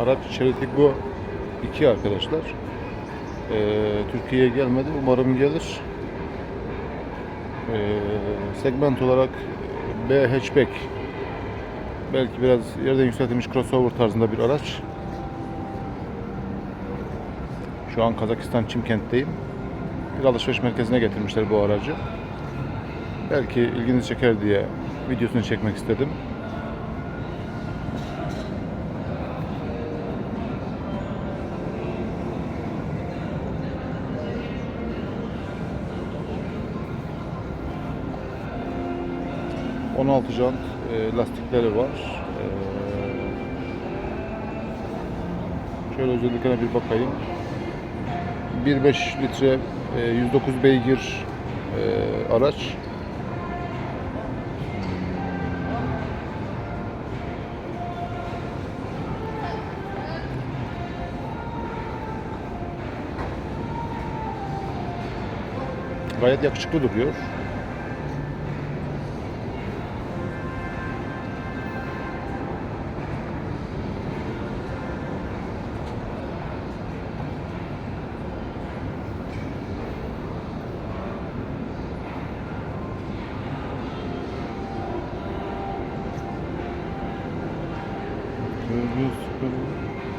Araç Çeletigo 2 arkadaşlar. Ee, Türkiye'ye gelmedi. Umarım gelir. Ee, segment olarak B hatchback. Belki biraz yerden yükseltilmiş crossover tarzında bir araç. Şu an Kazakistan Çimkent'teyim. Bir alışveriş merkezine getirmişler bu aracı. Belki ilginizi çeker diye videosunu çekmek istedim. ...16 jant e, lastikleri var. E, şöyle özelliklerine bir bakayım. 1.5 litre e, 109 beygir e, araç. Gayet yakışıklı duruyor. Christmas.